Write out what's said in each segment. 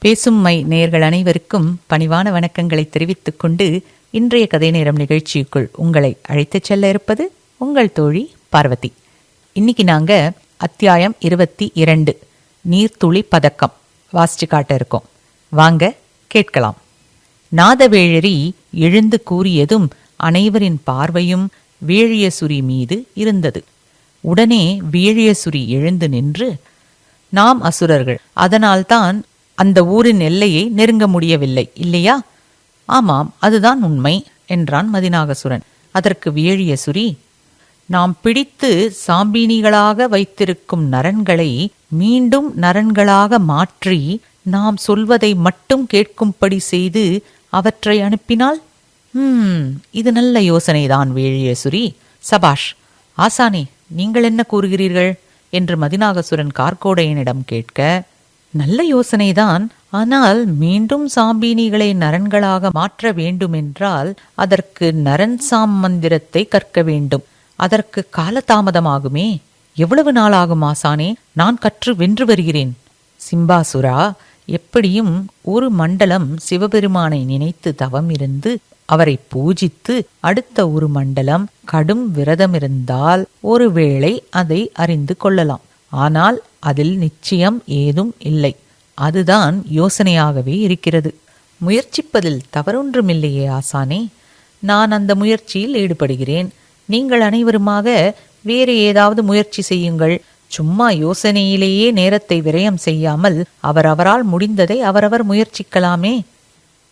பேசும் மை நேயர்கள் அனைவருக்கும் பணிவான வணக்கங்களை தெரிவித்துக் கொண்டு இன்றைய கதை நேரம் நிகழ்ச்சிக்குள் உங்களை அழைத்துச் செல்ல இருப்பது உங்கள் தோழி பார்வதி. இன்னைக்கு நாங்க அத்தியாயம் இருபத்தி இரண்டு நீர்த்துளி பதக்கம் வாசிச்சு காட்ட இருக்கோம். வாங்க கேட்கலாம். நாதவேழரி எழுந்து கூறியதும் அனைவரின் பார்வையும் வேழியசுரி மீது இருந்தது. உடனே வீழியசுரி எழுந்து நின்று நாம் அசுரர்கள் அதனால்தான் அந்த ஊரின் எல்லையை நெருங்க முடியவில்லை. இல்லையா? ஆமாம் அதுதான் உண்மை என்றான் மதிநாகசுரன். அதற்கு வேழியசுரி நாம் பிடித்து சாம்பினிகளாக வைத்திருக்கும் நரன்களை மீண்டும் நரன்களாக மாற்றி நாம் சொல்வதை மட்டும் கேட்கும்படி செய்து அவற்றை அனுப்பினால்? ஹம் இது நல்ல யோசனைதான் வேழியசுரி சபாஷ் ஆசானே நீங்கள் என்ன கூறுகிறீர்கள்? என்று மதிநாகசுரன் கார்கோடையனிடம் கேட்க நல்ல யோசனைதான். ஆனால் மீண்டும் சாம்பினிகளை நரன்களாக மாற்ற வேண்டுமென்றால் அதற்கு நரன் சாம் மந்திரத்தை கற்க வேண்டும். அதற்கு காலதாமதமாகுமே. எவ்வளவு நாளாகும் ஆசானே? நான் கற்று வென்று வருகிறேன். சிம்பாசுரா எப்படியும் ஒரு மண்டலம் சிவபெருமானை நினைத்து தவம் இருந்து அவரை பூஜித்து அடுத்த ஒரு மண்டலம் கடும் விரதமிருந்தால் ஒருவேளை அதை அறிந்து கொள்ளலாம். ஆனால் அதில் நிச்சயம் ஏதும் இல்லை. அதுதான் யோசனையாகவே இருக்கிறது. முயற்சிப்பதில் தவறொன்றுமில்லையே ஆசானே. நான் அந்த முயற்சியில் ஈடுபடுகிறேன். நீங்கள் அனைவருமாக வேறு ஏதாவது முயற்சி செய்யுங்கள். சும்மா யோசனையிலேயே நேரத்தை விரயம் செய்யாமல் அவரவரால் முடிந்ததை அவரவர் முயற்சிக்கலாமே.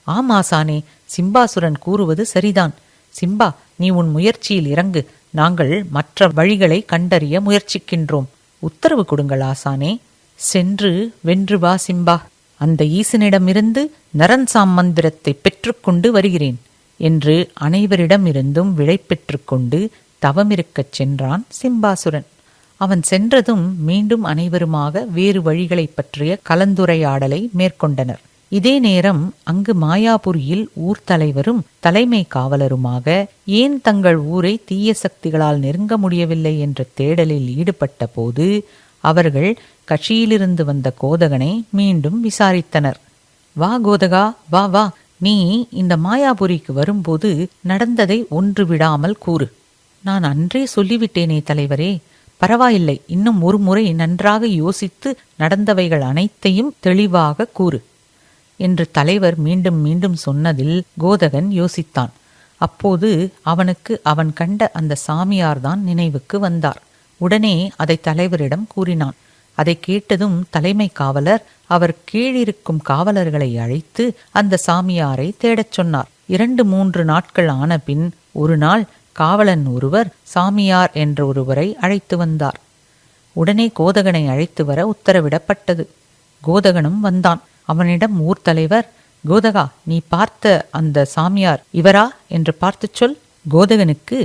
ஆம் ஆசானே சிம்பாசுரன் கூறுவது சரிதான். சிம்பா நீ உன் முயற்சியில் இறங்கு. நாங்கள் மற்ற வழிகளை கண்டறிய முயற்சிக்கின்றோம். உத்தரவு கொடுங்கள் ஆசானே. சென்று வென்று வா சிம்பா. அந்த ஈசனிடமிருந்து நரன்சாம் மந்திரத்தை பெற்றுக்கொண்டு வருகிறேன் என்று அனைவரிடமிருந்தும் விடை பெற்றுக்கொண்டு தவமிருக்கச் சென்றான் சிம்பாசுரன். அவன் சென்றதும் மீண்டும் அனைவருமாக வேறு வழிகளைப் பற்றிய கலந்துரையாடலை மேற்கொண்டனர். இதே நேரம் அங்கு மாயாபுரியில் ஊர் தலைவரும் தலைமை காவலருமாக ஏன் தங்கள் ஊரை தீய சக்திகளால் நெருங்க முடியவில்லை என்ற தேடலில் ஈடுபட்ட போது அவர்கள் கட்சியிலிருந்து வந்த கோதகனை மீண்டும் விசாரித்தனர். வா கோதகா வா வா நீ இந்த மாயாபுரிக்கு வரும்போது நடந்ததை ஒன்று விடாமல் கூறு. நான் அன்றே சொல்லிவிட்டேனே தலைவரே. பரவாயில்லை இன்னும் ஒரு முறை நன்றாக யோசித்து நடந்தவைகள் அனைத்தையும் தெளிவாக கூறு. என்று தலைவர் மீண்டும் மீண்டும் சொன்னதில் கோதகன் யோசித்தான். அப்போது அவனுக்கு அவன் கண்ட அந்த சாமியார்தான் நினைவுக்கு வந்தார். உடனே அதை தலைவரிடம் கூறினான். அதை கேட்டதும் தலைமை காவலர் அவர் கீழிருக்கும் காவலர்களை அழைத்து அந்த சாமியாரை தேடச் சொன்னார். இரண்டு மூன்று நாட்கள் ஆன பின் ஒரு நாள் காவலன் ஒருவர் சாமியார் என்ற ஒருவரை அழைத்து வந்தார். உடனே கோதகனை அழைத்து வர உத்தரவிடப்பட்டது. கோதகனும் வந்தான். அவனிடம் ஊர் தலைவர் கோதகா நீ பார்த்த அந்த சாமியார் இவரா? என்று பார்த்துச் சொல். கோதகனுக்கு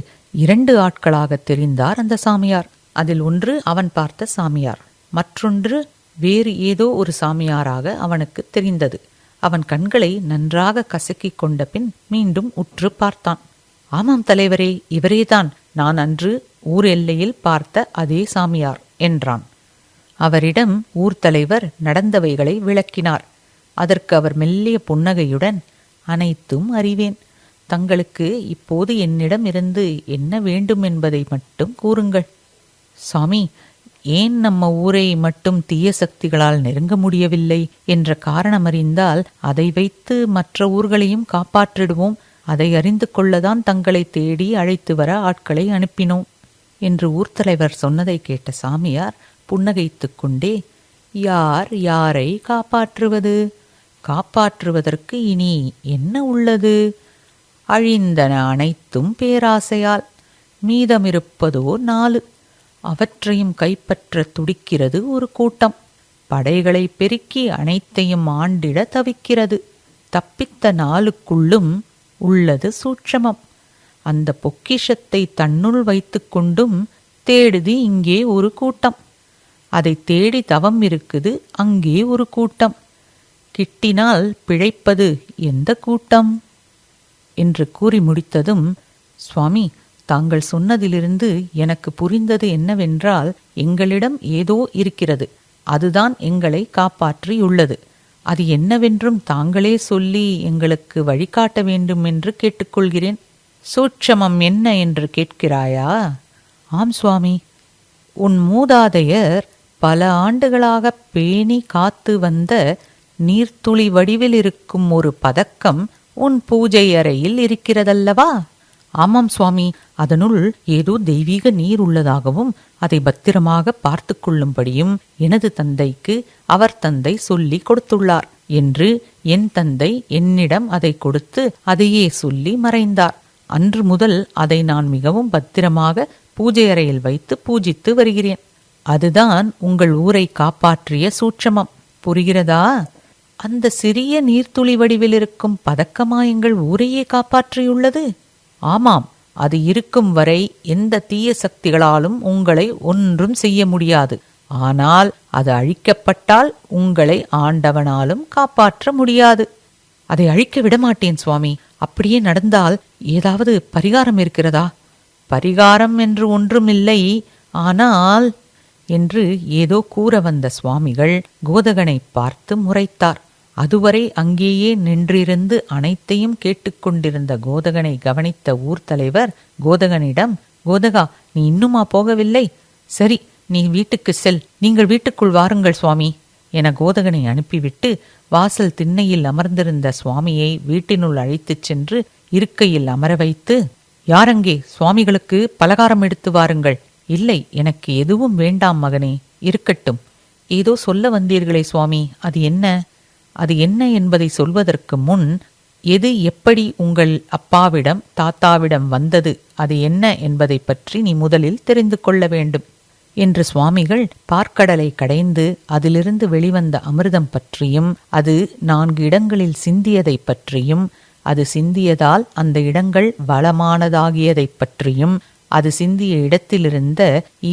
இரண்டு ஆட்களாக தெரிந்தார் அந்த சாமியார். அதில் ஒன்று அவன் பார்த்த சாமியார் மற்றொன்று வேறு ஏதோ ஒரு சாமியாராக அவனுக்கு தெரிந்தது. அவன் கண்களை நன்றாக கசக்கிக் கொண்ட பின் மீண்டும் உற்று பார்த்தான். ஆமாம் தலைவரே இவரேதான். நான் அன்று ஊர் எல்லையில் பார்த்த அதே சாமியார் என்றான். அவரிடம் ஊர் தலைவர் நடந்தவைகளை விளக்கினார். அதற்கு அவர் மெல்லிய புன்னகையுடன் அனைத்தும் அறிவேன். தங்களுக்கு இப்போது என்னிடம் இருந்து என்ன வேண்டும் என்பதை மட்டும் கூறுங்கள். சாமி ஏன் நம்ம ஊரை மட்டும் தீய சக்திகளால் நெருங்க முடியவில்லை? என்ற காரணம் அறிந்தால் அதை வைத்து மற்ற ஊர்களையும் காப்பாற்றிடுவோம். அதை அறிந்து கொள்ளதான் தங்களை தேடி அழைத்து வர ஆட்களை அனுப்பினோம். என்று ஊர்த்தலைவர் சொன்னதை கேட்ட சாமியார் புன்னகைத்துக் கொண்டே யார் யாரை காப்பாற்றுவது? காப்பாற்றுவதற்கு இனி என்ன உள்ளது? அழிந்தன அனைத்தும் பேராசையால் மீதமிருப்பதோ நாலு. அவற்றையும் கைப்பற்ற துடிக்கிறது ஒரு கூட்டம். படைகளை பெருக்கி அனைத்தையும் ஆண்டிட தவிக்கிறது. தப்பித்த நாளுக்குள்ளும் உள்ளது சூட்சமம். அந்த பொக்கிஷத்தை தன்னுள் வைத்துக்கொண்டும் தேடுது இங்கே ஒரு கூட்டம். அதை தேடி தவம் இருக்குது அங்கே ஒரு கூட்டம். கிட்டினால் பிழைப்பது எந்த கூட்டம்? என்று கூறி முடித்ததும் சுவாமி தாங்கள் சொன்னதிலிருந்து எனக்கு புரிந்தது என்னவென்றால் எங்களிடம் ஏதோ இருக்கிறது. அதுதான் எங்களை காப்பாற்றியுள்ளது. அது என்னவென்றும் தாங்களே சொல்லி எங்களுக்கு வழிகாட்ட வேண்டும் என்று கேட்டுக்கொள்கிறேன். சூட்சமம் என்ன என்று கேட்கிறாயா? ஆம் சுவாமி. உன் மூதாதையர் பல ஆண்டுகளாக பேணி காத்து வந்த நீர்த்துளி வடிவில் இருக்கும் ஒரு பதக்கம் உன் பூஜை அறையில் இருக்கிறதல்லவா? ஆமாம் சுவாமி. அதனுள் ஏதோ தெய்வீக நீர் உள்ளதாகவும் அதை பத்திரமாக பார்த்து கொள்ளும்படியும் எனது தந்தைக்கு அவர் தந்தை சொல்லி கொடுத்துள்ளார் என்று என் தந்தை என்னிடம் அதை கொடுத்து அதையே சொல்லி மறைந்தார். அன்று முதல் அதை நான் மிகவும் பத்திரமாக பூஜை அறையில் வைத்து பூஜித்து வருகிறேன். அதுதான் உங்கள் ஊரை காப்பாற்றிய சூட்சமம். புரிகிறதா? அந்த சிறிய நீர்த்துளி வடிவில் இருக்கும் பதக்கமா எங்கள் ஊரையே காப்பாற்றியுள்ளது. ஆமாம் அது இருக்கும் வரை எந்த தீய சக்திகளாலும் உங்களை ஒன்றும் செய்ய முடியாது. ஆனால் அது அழிக்கப்பட்டால் உங்களை ஆண்டவனாலும் காப்பாற்ற முடியாது. அதை அழிக்க விடமாட்டேன் சுவாமி. அப்படியே நடந்தால் ஏதாவது பரிகாரம் இருக்கிறதா? பரிகாரம் என்று ஒன்றுமில்லை. ஆனால் என்று ஏதோ கூற வந்த சுவாமிகள் கோதகனை பார்த்து முறைத்தார். அதுவரை அங்கேயே நின்றிருந்து அனைத்தையும் கேட்டுக்கொண்டிருந்த கோதகனை கவனித்த ஊர் தலைவர் கோதகனிடம் கோதகா நீ இன்னுமா போகவில்லை? சரி நீ வீட்டுக்கு செல். நீங்கள் வீட்டுக்குள் வாருங்கள் சுவாமி என கோதகனை அனுப்பிவிட்டு வாசல் திண்ணையில் அமர்ந்திருந்த சுவாமியை வீட்டினுள் அழைத்துச் சென்று இருக்கையில் அமர வைத்து யாரங்கே சுவாமிகளுக்கு பலகாரம் எடுத்து வாருங்கள். இல்லை எனக்கு எதுவும் வேண்டாம் மகனே இருக்கட்டும். ஏதோ சொல்ல வந்தீர்களே சுவாமி அது என்ன? அது என்ன என்பதை சொல்வதற்கு முன் எது எப்படி உங்கள் அப்பாவிடம் தாத்தாவிடம் வந்தது அது என்ன என்பதை பற்றி நீ முதலில் தெரிந்து கொள்ள வேண்டும் என்று சுவாமிகள் பார்க்கடலை கடைந்து அதிலிருந்து வெளிவந்த அமிர்தம் பற்றியும் அது நான்கு இடங்களில் சிந்தியதைப் பற்றியும் அது சிந்தியதால் அந்த இடங்கள் வளமானதாகியதைப் பற்றியும் அது சிந்திய இடத்திலிருந்த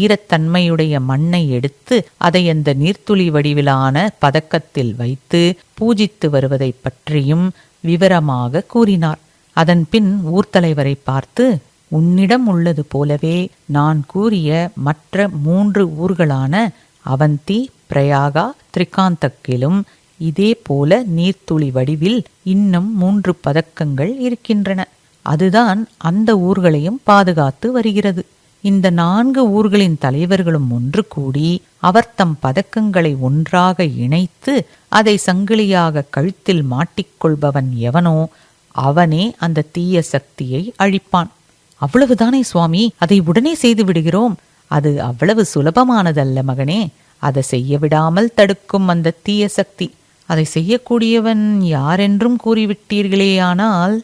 ஈரத்தன்மையுடைய மண்ணை எடுத்து அதை அந்த நீர்த்துளி வடிவிலான பதக்கத்தில் வைத்து பூஜித்து வருவதைப் பற்றியும் விவரமாக கூறினார். அதன்பின் ஊர்த்தலைவரை பார்த்து உன்னிடம் உள்ளது போலவே நான் கூறிய மற்ற மூன்று ஊர்களான அவந்தி பிரயாகா திரிகாந்தக்கிலும் இதே போல நீர்த்துளி வடிவில் இன்னும் மூன்று பதக்கங்கள் இருக்கின்றன. அதுதான் அந்த ஊர்களையும் பாதுகாத்து வருகிறது. இந்த நான்கு ஊர்களின் தலைவர்களும் ஒன்று கூடி அவர் தம் பதக்கங்களை ஒன்றாக இணைத்து அதை சங்கிலியாக கழுத்தில் மாட்டிக்கொள்பவன் எவனோ அவனே அந்த தீய சக்தியை அழிப்பான். அவ்வளவுதானே சுவாமி? அதை உடனே செய்து விடுகிறோம். அது அவ்வளவு சுலபமானதல்ல மகனே. அதை செய்ய விடாமல் தடுக்கும் அந்த தீய சக்தி. அதை செய்யக்கூடியவன் யாரென்றும் கூறிவிட்டீர்களேயானால்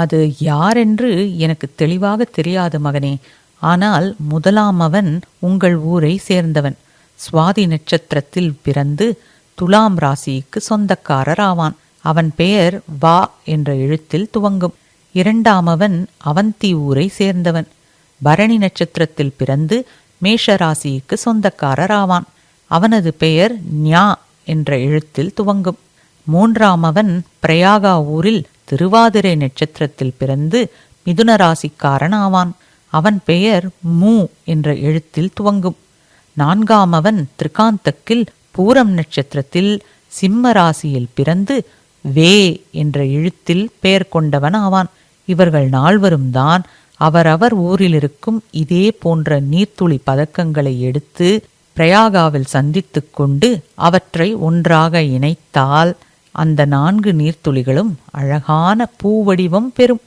அது யாரென்று எனக்கு தெளிவாக தெரியாது மகனே. ஆனால் முதலாம் அவன் உங்கள் ஊரை சேர்ந்தவன். சுவாதி நட்சத்திரத்தில் பிறந்து துலாம் ராசிக்கு சொந்தக்காரர் ஆவான் அவன் பெயர் வா என்ற எழுத்தில் துவங்கும். இரண்டாமவன் அவந்தி ஊரை சேர்ந்தவன். பரணி நட்சத்திரத்தில் பிறந்து மேஷ ராசிக்கு சொந்தக்காரர் ஆவான் அவனது பெயர் ஞா என்ற எழுத்தில் துவங்கும். மூன்றாமவன் பிரயாகா ஊரில் திருவாதிரை நட்சத்திரத்தில் பிறந்து மிதுன ராசிக்காரன் ஆவான் அவன் பெயர் மூ என்ற எழுத்தில் துவங்கும். நான்காமவன் திரிகாந்தக்கில் பூரம் நட்சத்திரத்தில் சிம்ம ராசியில் பிறந்து வே என்ற எழுத்தில் பெயர் கொண்டவன் ஆவான் இவர்கள் நால்வரும் தான் அவரவர் ஊரிலிருக்கும் இதே போன்ற நீர்த்துளி பதக்கங்களை எடுத்து பிரயாகாவில் சந்தித்துக் கொண்டு அவற்றை ஒன்றாக இணைத்தால் அந்த நான்கு நீர்த்துளிகளும் அழகான பூவடிவம் பெறும்.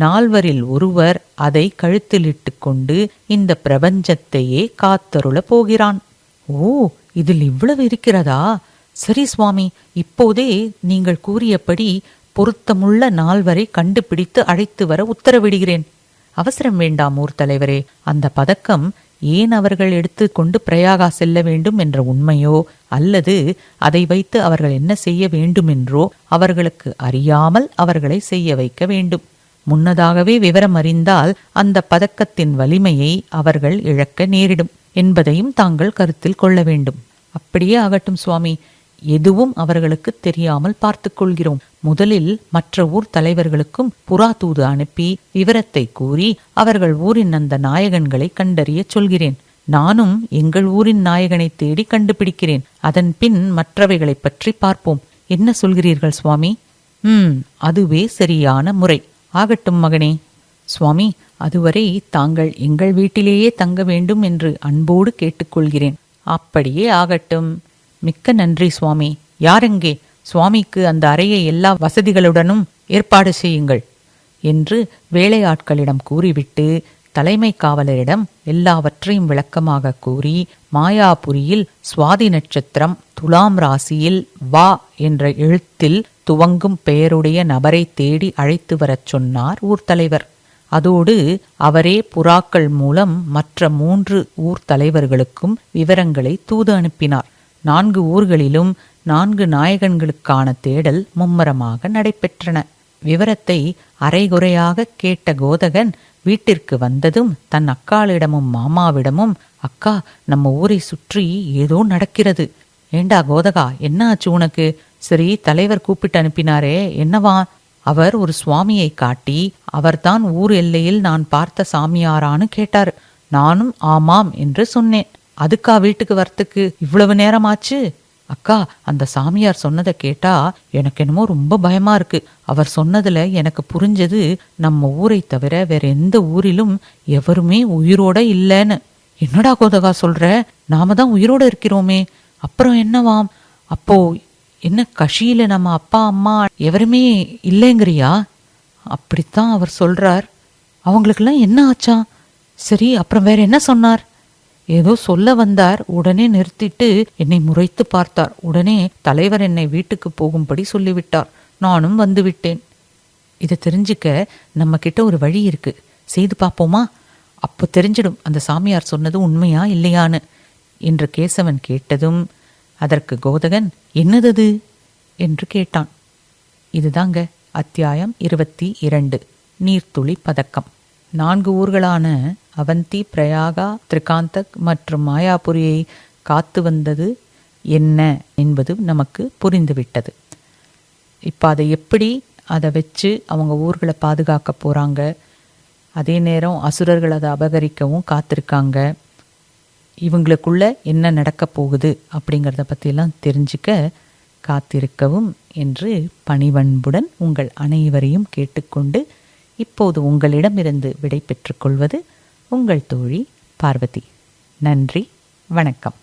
நால்வரில் ஒருவர் அதை கழுத்திலிட்டு கொண்டு இந்த பிரபஞ்சத்தையே காத்தருளப் போகிறான். ஓ இதில் இவ்வளவு இருக்கிறதா? சரி சுவாமி இப்போதே நீங்கள் கூறியபடி பொருத்தமுள்ள நால்வரை கண்டுபிடித்து அழைத்து வர உத்தரவிடுகிறேன். அவசரம் வேண்டாம் ஊர் தலைவரே. அந்த பதக்கம் ஏன் அவர்கள் எடுத்துக்கொண்டு பிரயாகா செல்ல வேண்டும் என்ற உண்மையோ அல்லது அதை வைத்து அவர்கள் என்ன செய்ய வேண்டுமென்றோ அவர்களுக்கு அறியாமல் அவர்களை செய்ய வைக்க வேண்டும். முன்னதாகவே விவரம் அறிந்தால் அந்த பதக்கத்தின் வலிமையை அவர்கள் இழக்க நேரிடும் என்பதையும் தாங்கள் கருத்தில் கொள்ள வேண்டும். அப்படியே ஆகட்டும் சுவாமி. எதுவும் அவர்களுக்கு தெரியாமல் பார்த்து கொள்கிறோம். முதலில் மற்ற ஊர் தலைவர்களுக்கும் புறா தூது அனுப்பி விவரத்தை கூறி அவர்கள் ஊரின் அந்த நாயகன்களை கண்டறியச் சொல்கிறேன். நானும் எங்கள் ஊரின் நாயகனை தேடி கண்டுபிடிக்கிறேன். அதன் பின் மற்றவைகளைப் பற்றி பார்ப்போம். என்ன சொல்கிறீர்கள் சுவாமி? ம் அதுவே சரியான முறை. ஆகட்டும் மகனே. சுவாமி அதுவரை தாங்கள் எங்கள் வீட்டிலேயே தங்க வேண்டும் என்று அன்போடு கேட்டுக்கொள்கிறேன் அப்படியே ஆகட்டும். மிக்க நன்றி சுவாமி. யாரெங்கே? சுவாமிக்கு அந்த அறையை எல்லா வசதிகளுடனும் ஏற்பாடு செய்யுங்கள் என்று வேலையாட்களிடம் கூறிவிட்டு தலைமை காவலரிடம் எல்லாவற்றையும் விளக்கமாக கூறி மாயாபுரியில் சுவாதி நட்சத்திரம் துலாம் ராசியில் வா என்ற எழுத்தில் துவங்கும் பெயருடைய நபரை தேடி அழைத்து வரச் சொன்னார் ஊர்தலைவர் அதோடு அவரே புறாக்கள் மூலம் மற்ற மூன்று ஊர் தலைவர்களுக்கும் விவரங்களை தூது அனுப்பினார். நான்கு ஊர்களிலும் நான்கு நாயகன்களுக்கான தேடல் மும்மரமாக நடைபெற்றன. விவரத்தை அரைகுறையாக கேட்ட கோதகன் வீட்டிற்கு வந்ததும் தன் அக்காளிடமும் மாமாவிடமும் அக்கா நம்ம ஊரை சுற்றி ஏதோ நடக்கிறது. ஏண்டா கோதகா என்ன ஆச்சு உனக்கு? சரி தலைவர் கூப்பிட்டு அனுப்பினாரே என்னவா? அவர் ஒரு சுவாமியை காட்டி அவர்தான் ஊர் எல்லையில் நான் பார்த்த சாமியாரான்னு கேட்டார். நானும் ஆமாம் என்று சொன்னேன். அதுக்கா வீட்டுக்கு வரத்துக்கு இவ்வளவு நேரமாச்சு? அக்கா அந்த சாமியார் சொன்னதை கேட்டா எனக்கு என்னமோ ரொம்ப பயமா இருக்கு. அவர் சொன்னதுல எனக்கு புரிஞ்சது நம்ம ஊரை தவிர வேற எந்த ஊரிலும் எவருமே உயிரோட இல்லைன்னு. என்னடா கோதகா சொல்ற? நாம தான் உயிரோட இருக்கிறோமே. அப்புறம் என்னவாம்? அப்போ என்ன கஷியில நம்ம அப்பா அம்மா எவருமே இல்லைங்கிறியா? அப்படித்தான் அவர் சொல்றார். அவங்களுக்கெல்லாம் என்ன ஆச்சா? சரி அப்புறம் வேற என்ன சொன்னார்? ஏதோ சொல்ல வந்தார். உடனே நிறுத்திட்டு என்னை முறைத்து பார்த்தார். உடனே தலைவர் என்னை வீட்டுக்கு போகும்படி சொல்லிவிட்டார். நானும் வந்துவிட்டேன். இதை தெரிஞ்சுக்க நம்ம கிட்ட ஒரு வழி இருக்கு. செய்து பார்ப்போமா? அப்போ தெரிஞ்சிடும் அந்த சாமியார் சொன்னது உண்மையா இல்லையான்னு. என்று கேசவன் கேட்டதும் அதற்கு கோதகன் என்னதது? என்று கேட்டான். இதுதாங்க அத்தியாயம் இருபத்தி இரண்டு நீர்த்துளி பதக்கம். நான்கு ஊர்களான அவந்தி பிரயாகா திரிகாந்தக் மற்றும் மாயாபுரியை காத்து வந்தது என்ன என்பது நமக்கு புரிந்துவிட்டது. இப்போ அதை எப்படி அதை வச்சு அவங்க ஊர்களை பாதுகாக்க போகிறாங்க அதே நேரம் அசுரர்கள் அதை அபகரிக்கவும் காத்திருக்காங்க. இவங்களுக்குள்ள என்ன நடக்க போகுது அப்படிங்கிறத பற்றியெல்லாம் தெரிஞ்சுக்க காத்திருக்கவும் என்று பணிவன்புடன் உங்கள் அனைவரையும் கேட்டுக்கொண்டு இப்போது உங்களிடமிருந்து விடை பெற்றுக்கொள்வது உங்கள் தோழி பார்வதி. நன்றி. வணக்கம்.